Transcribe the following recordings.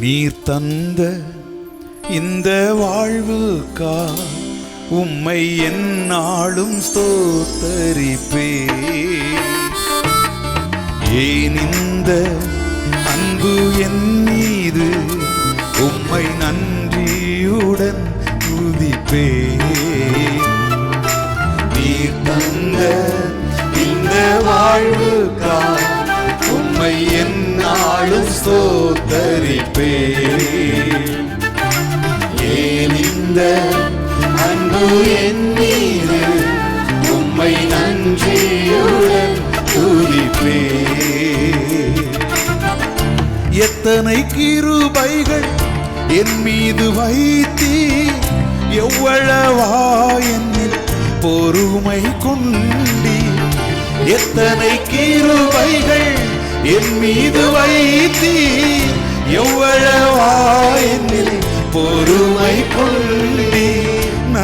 நீர் தந்த இந்த வாழ்வுக்கா உம்மை என்னாலும் ஸ்தோத்தரிப்பே ஏன் இந்த அன்பு என் மீது உம்மை நன்றியுடன் துதிப்பே நீர் தந்த இந்த வாழ்வுக்கா என்னாலும் ஏன் இந்த அன்பு என் உம்மை நன்றியுடன் துதிப்பே. எத்தனை கிருபைகள் என் மீது வைத்தீ? எவ்வளவா என்னில் பொறுமை கொண்டி? எத்தனை கிருபைகள் என் மீது வைத்தீ?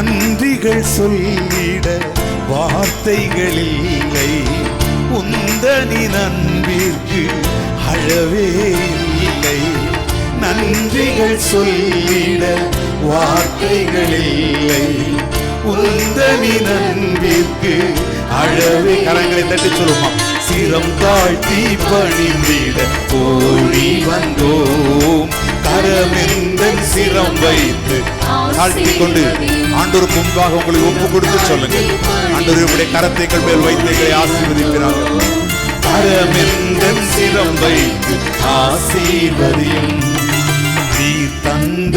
நன்றிகள் சொல்லிட வார்த்தைகள் இல்லை உந்தனி நன்பிற்கு அழவே இல்லை. நன்றிகள் சொல்லிட வார்த்தைகள் இல்லை உந்தனி நன்பிற்கு அழவே கரங்களை தட்டி சொல்லுமா? சிரம் தாழ்த்தி பணிந்திட ஓடி வந்தோம். கரமெந்தன் சிரம் வைத்து தாழ்த்தி கொண்டு ஆண்டோருக்கு முன்பாக உங்களை ஒப்பு கொடுத்து சொல்லுங்க ஆண்டவர் உங்களுடைய கரத்தைகள் மேல் வைத்து எங்களை ஆசீர்வதிக்கிறார்கள் கரமெந்தன் சிரம் வைத்து ஆசீர்வதியும். நீ தந்த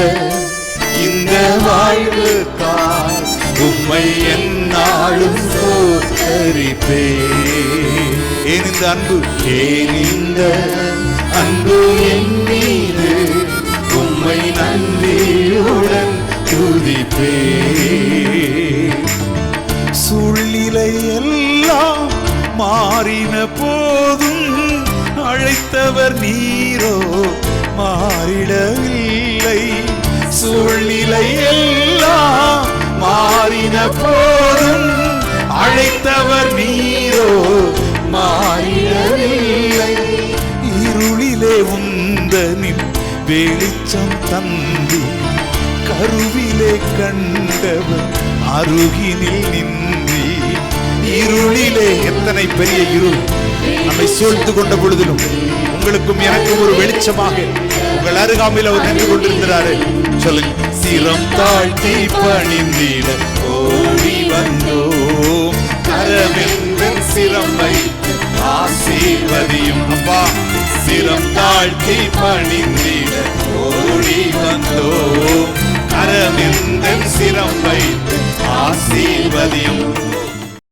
இந்த வாழ்வுக்காய் உம்மை என்னாலும் சோத்தரிப்பே ஏன் இந்த அன்பு? ஏன் இந்த அன்பு? துதிப்பே சூழ்நிலை எல்லாம் மாறின போதும் அழைத்தவர் நீரோ மாறிடவில்லை. சூழ்நிலை எல்லாம் மாறின போதும் அழைத்தவர் நீரோ மாறிடவில்லை. இருளிலே உந்தனின் வெளிச்சம் தந்தி அருவிலே கண்டவர் அருகினில் நின்றி இருளிலே எத்தனை பெரிய இருள் நம்மை சூழ்ந்து கொண்ட பொழுதிலும் உங்களுக்கும் எனக்கும் ஒரு வெளிச்சமாக உங்கள் அருகாமையில் அவர் நின்று கொண்டிருக்கிறாரு. சொல்லுங்க. சிரம் தாழ்த்தி பணிந்திட ஓடி வந்தோம். கரமென்றன் சிரம் வைத்து ஆசீர்வதியும் அப்பா. சிரம் தாழ்த்தி பணிந்திட ஓடி வந்தோம்.